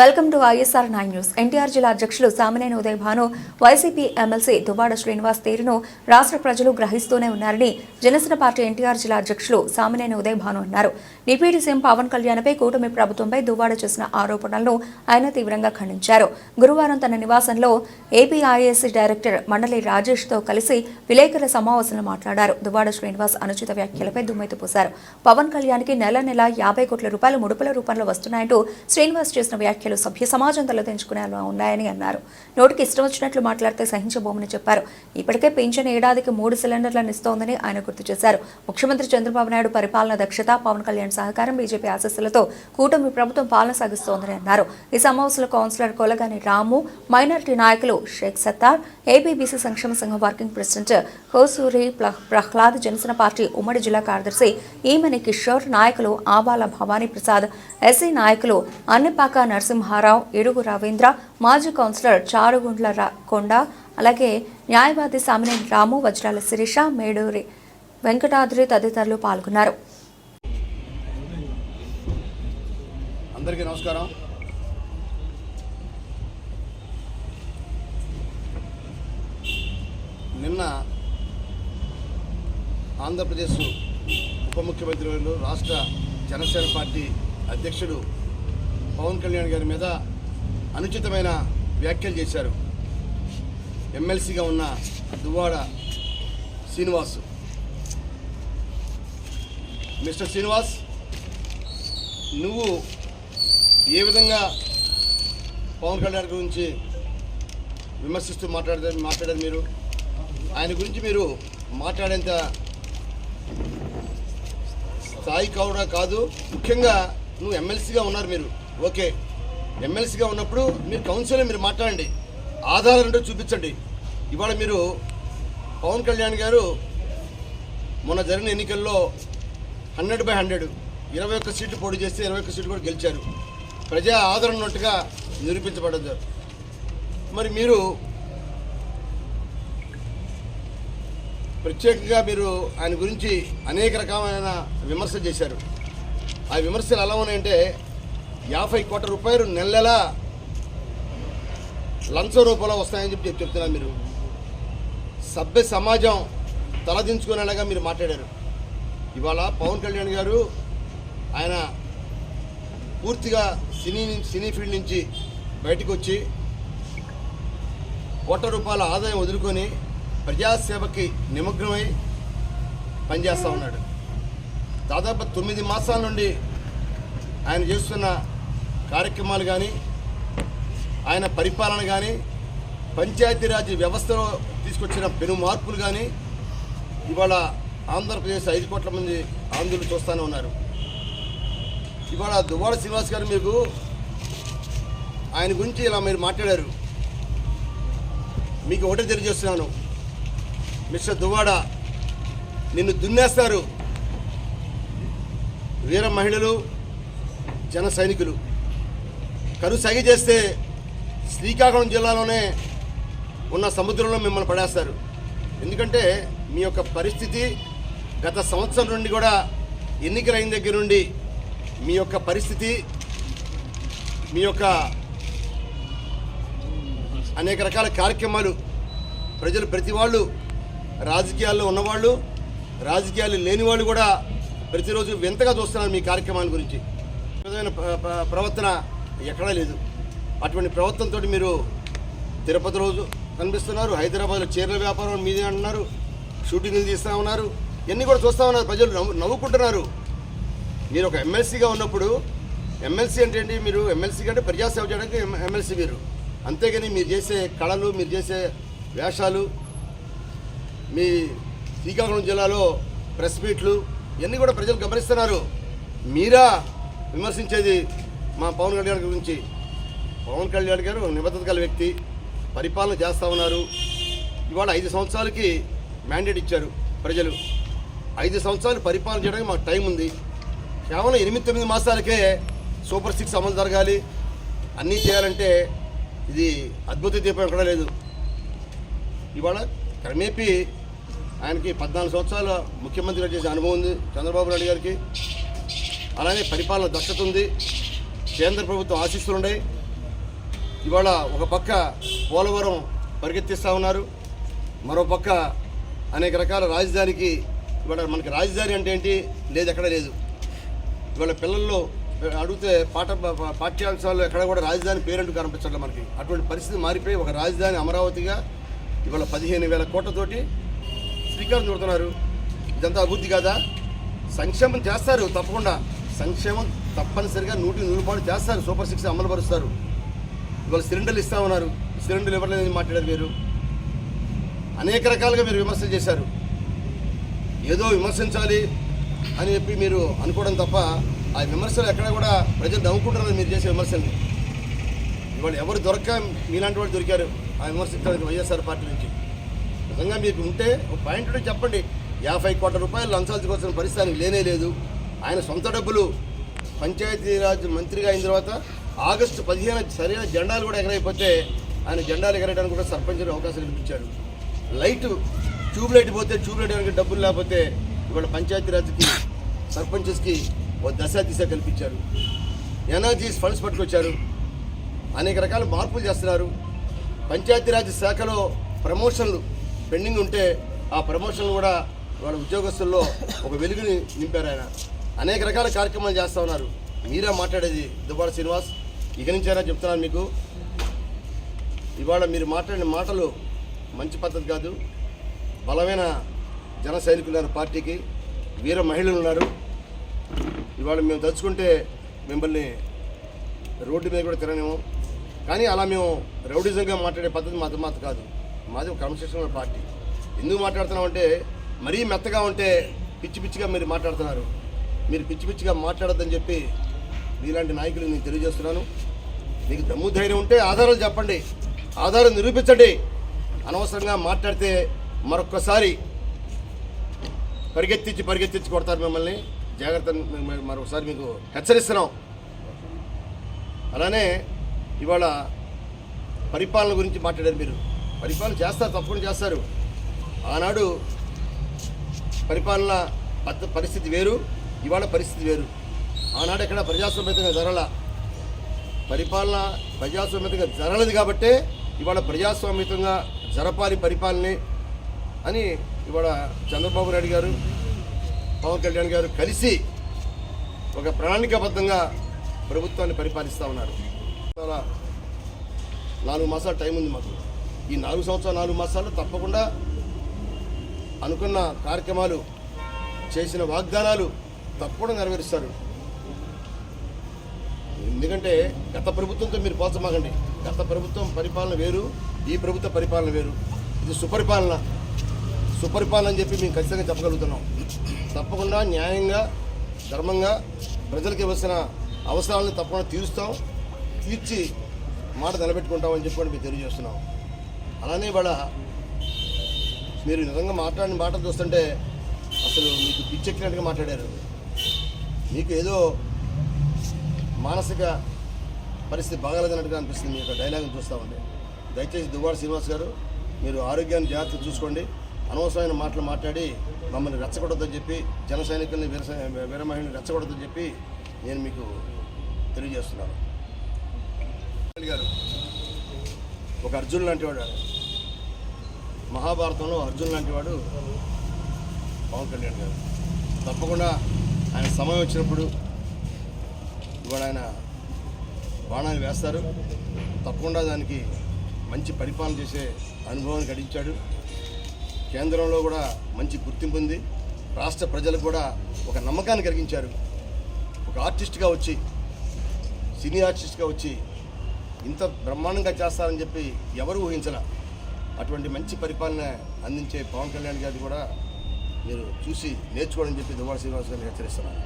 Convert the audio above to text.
Welcome to YSR nine news. NTR జిల్లా అధ్యక్షులు Samineni Uday Bhanu YCP MLC Duvvada Srinivas తీరును రాష్ట్ర ప్రజలు గ్రహిస్తూనే ఉన్నారని జనసేన పార్టీ ఎన్టీఆర్ జిల్లా అధ్యక్షులు సామినేని ఉదయ్ భాను అన్నారు. డిప్యూటీ సీఎం పవన్ కళ్యాణ్పై కూటమి ప్రభుత్వంపై దువ్వాడ చేసిన ఆరోపణలను ఆయన తీవ్రంగా ఖండించారు. గురువారం తన నివాసంలో ఏపీఐఎస్ డైరెక్టర్ మండలి రాజేష్తో కలిసి విలేకరుల సమావేశంలో మాట్లాడారు. దువ్వాడ శ్రీనివాస్ అనుచిత వ్యాఖ్యలపై దుమ్మెత్తి పోశారు. పవన్ కళ్యాణ్కి నెల నెల యాభై కోట్ల రూపాయలు ముడుపుల రూపంలో వస్తున్నాయంటూ శ్రీనివాస్ చేసిన వ్యాఖ్యలు సభ్య సమాజం తలదించుకునేలా ఉన్నాయని అన్నారు. నోటికి ఇష్టం వచ్చినట్లు మాట్లాడితే సహించబోమని చెప్పారు. ఇప్పటికే పింఛన్ ఏడాదికి మూడు సిలిండర్లను ఇస్తోందని ఆయన గుర్తు చేశారు. ముఖ్యమంత్రి చంద్రబాబు నాయుడు పరిపాలన దక్షత పవన్ కళ్యాణ్ సహకారం బీజేపీ ఆశస్సులతో కూటమి ప్రభుత్వం పాలన సాగిస్తోందని అన్నారు. ఈ సమావేశంలో కౌన్సిలర్ కొలగాని రాము మైనారిటీ నాయకులు షేక్ సత్తార్ ఏబీబీసీ సంక్షేమ సంఘం working president Hosuri Prahlad Janasena party ఉమ్మడి జిల్లా కార్యదర్శి ఈమెని కిషోర్ నాయకులు ఆబాల భవానీ ప్రసాద్ ఎస్సీ నాయకులు అన్నపాక నరసింహారావు ఇడుగు రవీంద్ర మాజీ కౌన్సిలర్ చారుగుండ్ల కొండ అలాగే న్యాయవాది సామినేని రాము వజ్రాల శిరీష మేడూరి వెంకటాద్రి తదితరులు పాల్గొన్నారు. అందరికీ నమస్కారం. నిన్న ఆంధ్రప్రదేశ్ ఉప ముఖ్యమంత్రి రాష్ట్ర జనసేన పార్టీ అధ్యక్షుడు పవన్ కళ్యాణ్ గారి మీద అనుచితమైన వ్యాఖ్యలు చేశారు. ఎమ్మెల్సీగా ఉన్న దువ్వాడ శ్రీనివాస్. మిస్టర్ శ్రీనివాస్ నువ్వు ఏ విధంగా పవన్ కళ్యాణ్ గురించి విమర్శిస్తూ మాట్లాడే మాట్లాడారు మీరు? ఆయన గురించి మీరు మాట్లాడేంత స్థాయి కావడా కాదు ముఖ్యంగా నువ్వు ఎమ్మెల్సీగా ఉన్నారు మీరు. ఓకే. ఎమ్మెల్సీగా ఉన్నప్పుడు మీరు కౌన్సిల్లో మీరు మాట్లాడండి. ఆధారాలు ఏంటో చూపించండి. ఇవాళ మీరు పవన్ కళ్యాణ్ గారు మొన్న జరిగిన ఎన్నికల్లో హండ్రెడ్ బై హండ్రెడ్ ఇరవై ఒక్క సీట్లు పోటీ చేస్తే ఇరవై ఒక్క సీట్లు కూడా గెలిచారు. ప్రజా ఆదరణ ఉన్నట్టుగా నిరూపించబడ్డారు మరి మీరు ప్రత్యేకంగా మీరు ఆయన గురించి అనేక రకమైన విమర్శలు చేశారు. ఆ విమర్శలు ఎలా ఉన్నాయంటే యాభై కోట్ల రూపాయలు నెల నెల లంచ రూపంలో వస్తాయని చెప్పి చెప్తున్నారు మీరు. సభ్య సమాజం తలదించుకునేలాగా మీరు మాట్లాడారు. ఇవాళ పవన్ కళ్యాణ్ గారు ఆయన పూర్తిగా సినీ సినీ ఫీల్డ్ నుంచి బయటకు వచ్చి కోట్ల రూపాయల ఆదాయం వదులుకొని ప్రజాసేవకి నిమగ్నమై పనిచేస్తూ ఉన్నాడు. దాదాపు తొమ్మిది మాసాల నుండి ఆయన చేస్తున్న కార్యక్రమాలు కానీ ఆయన పరిపాలన కానీ పంచాయతీరాజ్ వ్యవస్థలో తీసుకొచ్చిన పెను మార్పులు కానీ ఇవాళ ఆంధ్రప్రదేశ్ ఐదు కోట్ల మంది ఆంధ్రులు చూస్తూనే ఉన్నారు. ఇవాళ దువ్వాడ శ్రీనివాస్ గారు మీకు ఆయన గురించి ఇలా మీరు మాట్లాడారు. మీకు ఒకటే తెలియజేస్తున్నాను. మిస్టర్ దువ్వాడ నిన్ను దున్నేస్తారు. వీర మహిళలు జన సైనికులు. కరు సాగి చేస్తే శ్రీకాకుళం జిల్లాలోనే ఉన్న సముద్రంలో మిమ్మల్ని పడేస్తారు. ఎందుకంటే మీ యొక్క పరిస్థితి గత సంవత్సరం నుండి కూడా ఎన్నికలైన దగ్గర నుండి మీ యొక్క పరిస్థితి మీ యొక్క అనేక రకాల కార్యక్రమాలు ప్రజలు ప్రతి వాళ్ళు రాజకీయాల్లో ఉన్నవాళ్ళు రాజకీయాలు లేని వాళ్ళు కూడా ప్రతిరోజు వింతగా చూస్తున్నారు మీ కార్యక్రమాల గురించి. విధమైన ప్రవర్తన ఎక్కడా లేదు. అటువంటి ప్రవర్తనతో మీరు తిరుపతి రోజు కనిపిస్తున్నారు. హైదరాబాద్లో చీరల వ్యాపారం మీదే అంటున్నారు. షూటింగ్లు తీస్తూ ఉన్నారు. ఇవన్నీ కూడా చూస్తూ ఉన్నారు. ప్రజలు నవ్వు నవ్వుకుంటున్నారు. మీరు ఒక ఎమ్మెల్సీగా ఉన్నప్పుడు ఎమ్మెల్సీ అంటే ఏంటి? మీరు ఎమ్మెల్సీ కంటే ప్రజాసేవ చేయడానికి ఎమ్మెల్సీ మీరు అంతేగాని మీరు చేసే కళలు మీరు చేసే వేషాలు మీ శ్రీకాకుళం జిల్లాలో ప్రెస్ మీట్లు ఇవన్నీ కూడా ప్రజలు గమనిస్తున్నారు. మీరా విమర్శించేది మా పవన్ కళ్యాణ్ గురించి. పవన్ కళ్యాణ్ గారు నిబద్ధత గల వ్యక్తి పరిపాలన చేస్తూ ఉన్నారు. ఇవాళ ఐదు సంవత్సరాలకి మ్యాండేట్ ఇచ్చారు ప్రజలు. ఐదు సంవత్సరాలు పరిపాలన చేయడానికి మాకు టైం ఉంది. కేవలం ఎనిమిది తొమ్మిది మాసాలకే సూపర్ సిక్స్ అమలు జరగాలి. అన్నీ చేయాలంటే ఇది అద్భుత దీపం కూడా లేదు. ఇవాళ క్రమేపీ ఆయనకి పద్నాలుగు సంవత్సరాల ముఖ్యమంత్రిగా చేసే అనుభవం ఉంది చంద్రబాబు నాయుడు గారికి. అలానే పరిపాలన దక్షత ఉంది. కేంద్ర ప్రభుత్వం ఆశీస్సులున్నాయి. ఇవాళ ఒక పక్క పోలవరం పరిగెత్తిస్తూ ఉన్నారు. మరో పక్క అనేక రకాల రాజధానికి ఇవాళ మనకి రాజధాని అంటే ఏంటి? లేదు ఎక్కడ లేదు. ఇవాళ పిల్లల్లో అడిగితే పాఠ పాఠ్యాంశాల్లో ఎక్కడ కూడా రాజధాని పేరెంట్ కనిపించట్లేదు మనకి. అటువంటి పరిస్థితి మారిపోయి ఒక రాజధాని అమరావతిగా ఇవాళ పదిహేను వేల కోట్లతోటి శ్రీకారం చూడుతున్నారు ఇదంతా అభివృద్ధి కాదా? సంక్షేమం చేస్తారు తప్పకుండా. సంక్షేమం తప్పనిసరిగా నూటి నూరు చేస్తారు. సూపర్ సిక్స్ అమలు పరుస్తారు ఇవాళ సిలిండర్లు ఇస్తా ఉన్నారు సిలిండర్లు ఇవ్వలేదని మాట్లాడారు మీరు. అనేక రకాలుగా మీరు విమర్శలు చేశారు. ఏదో విమర్శించాలి అని చెప్పి మీరు అనుకోవడం తప్ప ఆ విమర్శలు ఎక్కడ కూడా ప్రజలు నవ్వుకుంటున్నారు మీరు చేసే విమర్శల్ని. ఇవాళ ఎవరు దొరక్క మీలాంటి వాళ్ళు దొరికారు ఆ విమర్శించడానికి వైఎస్ఆర్ పార్టీ నుంచి. నిజంగా మీకు ఉంటే ఒక పాయింట్ చెప్పండి. యాభై కోట్ల రూపాయలు లంచాలు పరిస్థితి లేనే లేదు. ఆయన సొంత డబ్బులు పంచాయతీరాజ్ మంత్రిగా అయిన తర్వాత ఆగస్టు పదిహేను సరైన జెండాలు కూడా ఎగరైపోతే ఆయన జెండాలు ఎగరడానికి కూడా సర్పంచ్ అవకాశం కల్పించాడు లైట్ ట్యూబ్ లైట్ పోతే ట్యూబ్ లైట్ కనుక డబ్బులు లేకపోతే ఇవాళ పంచాయతీరాజ్కి సర్పంచెస్కి ఓ దశ దిశ కల్పించారు. ఎనర్జీస్ ఫండ్స్ పట్టుకొచ్చారు. అనేక రకాల మార్పులు చేస్తున్నారు. పంచాయతీరాజ్ శాఖలో ప్రమోషన్లు పెండింగ్ ఉంటే ఆ ప్రమోషన్లు కూడా వాళ్ళ ఉద్యోగస్తుల్లో ఒక వెలుగుని నింపారు ఆయన. అనేక రకాల కార్యక్రమాలు చేస్తూ ఉన్నారు. మీరే మాట్లాడేది దుబాడ శ్రీనివాస్. ఇక నుంచైనా చెప్తున్నాను మీకు. ఇవాళ మీరు మాట్లాడిన మాటలు మంచి పద్ధతి కాదు. బలమైన జన సైనికులు ఉన్నారు పార్టీకి వీర మహిళలు ఉన్నారు. ఇవాళ మేము తలుచుకుంటే మిమ్మల్ని రోడ్డు మీద కూడా తిరగనేము కానీ అలా మేము రౌడిజంగా మాట్లాడే పద్ధతి మాది మాత్రం కాదు. మాది ఒక క్రమశిక్షణ పార్టీ. ఎందుకు మాట్లాడుతున్నామంటే మరీ మెత్తగా ఉంటే పిచ్చి పిచ్చిగా మీరు మాట్లాడుతున్నారు. మీరు పిచ్చి పిచ్చిగా మాట్లాడొద్దని చెప్పి మీలాంటి నాయకులు నేను తెలియజేస్తున్నాను. మీకు దమ్ము ధైర్యం ఉంటే ఆధారాలు చెప్పండి ఆధారం నిరూపించండి. అనవసరంగా మాట్లాడితే మరొక్కసారి పరిగెత్తించి పరిగెత్తించి కొడతారు మిమ్మల్ని. జాగ్రత్త మరొకసారి మీకు హెచ్చరిస్తున్నాం. అలానే ఇవాళ పరిపాలన గురించి మాట్లాడారు మీరు. పరిపాలన చేస్తారు తప్పకుండా చేస్తారు. ఆనాడు పరిపాలన పద్ధ- పరిస్థితి వేరు. ఇవాళ పరిస్థితి వేరు. ఆనాడు ఎక్కడ ప్రజాస్వామ్యతంగా జరగల. పరిపాలన ప్రజాస్వామ్యతంగా జరగలేదు కాబట్టే ఇవాళ ప్రజాస్వామ్యతంగా జరపాలి పరిపాలన అని ఇవాళ చంద్రబాబు నాయుడు గారు పవన్ కళ్యాణ్ గారు కలిసి ఒక ప్రణాళికాబద్ధంగా ప్రభుత్వాన్ని పరిపాలిస్తూ ఉన్నారు. నాలుగు మాసాల టైం ఉంది మాకు. ఈ నాలుగు సంవత్సరాలు నాలుగు మాసాలు తప్పకుండా అనుకున్న కార్యక్రమాలు చేసిన వాగ్దానాలు తప్పకుండా నెరవేరుస్తారు. ఎందుకంటే గత ప్రభుత్వంతో మీరు పోల్చమాకండి. గత ప్రభుత్వం పరిపాలన వేరు ఈ ప్రభుత్వ పరిపాలన వేరు. ఇది సుపరిపాలన. సుపరిపాలన అని చెప్పి మేము ఖచ్చితంగా చెప్పగలుగుతున్నాం. తప్పకుండా న్యాయంగా ధర్మంగా ప్రజలకు ఇవ్వాల్సిన అవసరాలను తప్పకుండా తీరుస్తాం. తీర్చి మాట నిలబెట్టుకుంటామని చెప్పి కూడా మేము తెలియజేస్తున్నాం. అలానే ఇవాళ మీరు నిజంగా మాట్లాడిన మాటలు చూస్తుంటే అసలు మీకు పిచ్చెక్కినట్టుగా మాట్లాడారు. మీకు ఏదో మానసిక పరిస్థితి బాగాలేదన్నట్టుగా అనిపిస్తుంది మీ యొక్క డైలాగ్ చూస్తూ దయచేసి దువ్వాడ శ్రీనివాస్ గారు మీరు ఆరోగ్యాన్ని జాగ్రత్త చూసుకోండి. అనవసరమైన మాటలు మాట్లాడి మమ్మల్ని రెచ్చగొడద్దని చెప్పి జన సైనికుల్ని వీర సై- రెచ్చగొడద్దని చెప్పి నేను మీకు తెలియజేస్తున్నాను. గారు ఒక అర్జున్ లాంటి వాడు. మహాభారతంలో అర్జున్ లాంటి వాడు పవన్ కళ్యాణ్ గారు. తప్పకుండా ఆయన సమయం వచ్చినప్పుడు ఇవాళ ఆయన బాణాలు వేస్తారు. తప్పకుండా దానికి మంచి పరిపాలన చేసే అనుభవాన్ని గడించాడు. కేంద్రంలో కూడా మంచి గుర్తింపు ఉంది. రాష్ట్ర ప్రజలకు కూడా ఒక నమ్మకాన్ని కలిగించారు. ఒక ఆర్టిస్ట్గా వచ్చి సినీ ఆర్టిస్ట్గా వచ్చి ఇంత బ్రహ్మాండంగా చేస్తారని చెప్పి ఎవరు ఊహించలే. అటువంటి మంచి పరిపాలన అందించే పవన్ కళ్యాణ్ గారిని కూడా మీరు చూసి నేర్చుకోవడం చెప్పి దువాడ శ్రీనివాస్ గారిని హెచ్చరిస్తున్నాను.